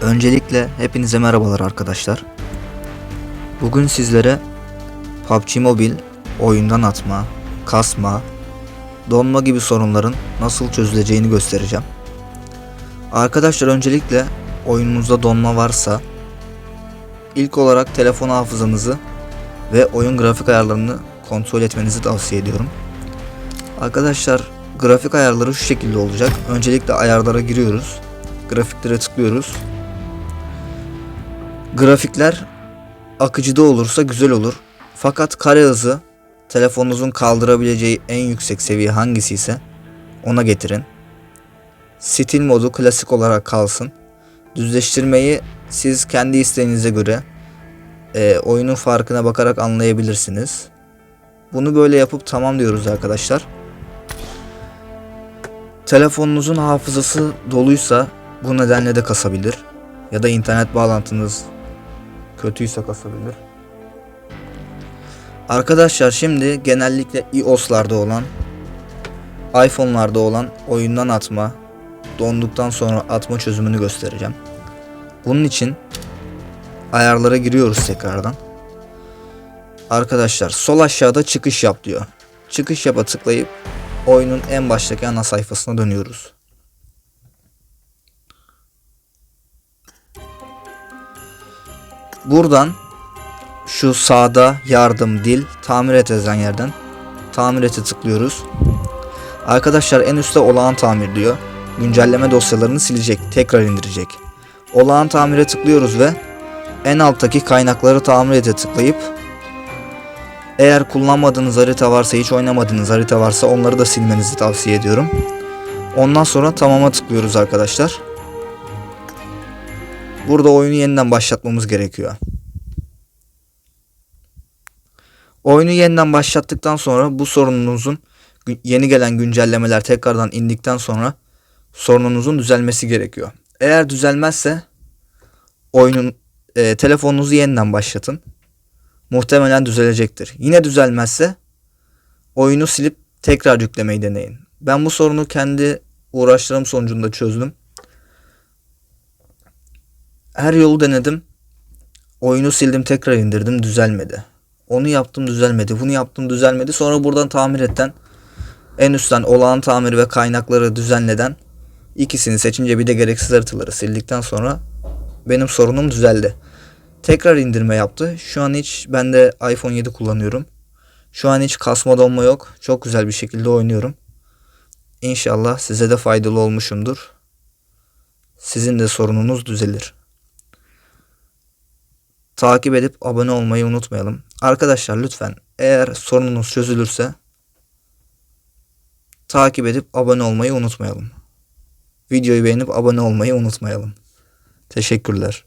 Öncelikle hepinize merhabalar arkadaşlar. Bugün sizlere PUBG Mobile oyundan atma, kasma, donma gibi sorunların nasıl çözüleceğini göstereceğim. Arkadaşlar öncelikle oyununuzda donma varsa ilk olarak telefon hafızanızı ve oyun grafik ayarlarını kontrol etmenizi tavsiye ediyorum. Arkadaşlar grafik ayarları şu şekilde olacak. Öncelikle ayarlara giriyoruz. Grafiklere tıklıyoruz. Grafikler akıcıda olursa güzel olur. Fakat kare hızı telefonunuzun kaldırabileceği en yüksek seviye hangisi ise ona getirin. Stil modu klasik olarak kalsın. Düzleştirmeyi siz kendi isteğinize göre e, oyunun farkına bakarak anlayabilirsiniz. Bunu böyle yapıp tamam diyoruz arkadaşlar. Telefonunuzun hafızası doluysa bu nedenle de kasabilir. Ya da internet bağlantınız kötüyse kasabilir. Arkadaşlar şimdi genellikle iOS'larda olan iPhone'larda olan oyundan atma, donduktan sonra atma çözümünü göstereceğim. Bunun için ayarlara giriyoruz tekrardan. Arkadaşlar sol aşağıda çıkış yap diyor. Çıkış yapa tıklayıp oyunun en baştaki ana sayfasına dönüyoruz. Buradan şu sağda yardım dil tamir et yazan yerden tamir ete tıklıyoruz. Arkadaşlar en üstte olağan tamir diyor. Güncelleme dosyalarını silecek, tekrar indirecek. Olağan tamire tıklıyoruz ve en alttaki kaynakları tamir ete tıklayıp eğer kullanmadığınız harita varsa, hiç oynamadığınız harita varsa onları da silmenizi tavsiye ediyorum. Ondan sonra tamama tıklıyoruz arkadaşlar. Burada oyunu yeniden başlatmamız gerekiyor. Oyunu yeniden başlattıktan sonra bu sorununuzun yeni gelen güncellemeler tekrardan indikten sonra sorununuzun düzelmesi gerekiyor. Eğer düzelmezse oyunun e, telefonunuzu yeniden başlatın. Muhtemelen düzelecektir. Yine düzelmezse oyunu silip tekrar yüklemeyi deneyin. Ben bu sorunu kendi uğraşlarım sonucunda çözdüm. Her yolu denedim. Oyunu sildim tekrar indirdim düzelmedi. Onu yaptım düzelmedi. Bunu yaptım düzelmedi. Sonra buradan tamir etten en üstten olağan tamiri ve kaynakları düzenleden ikisini seçince bir de gereksiz haritaları sildikten sonra benim sorunum düzeldi. Tekrar indirme yaptı. Şu an hiç ben de iPhone 7 kullanıyorum. Şu an hiç kasma donma yok. Çok güzel bir şekilde oynuyorum. İnşallah size de faydalı olmuşumdur. Sizin de sorununuz düzelir. Takip edip abone olmayı unutmayalım. Arkadaşlar lütfen eğer sorununuz çözülürse takip edip abone olmayı unutmayalım. Videoyu beğenip abone olmayı unutmayalım. Teşekkürler.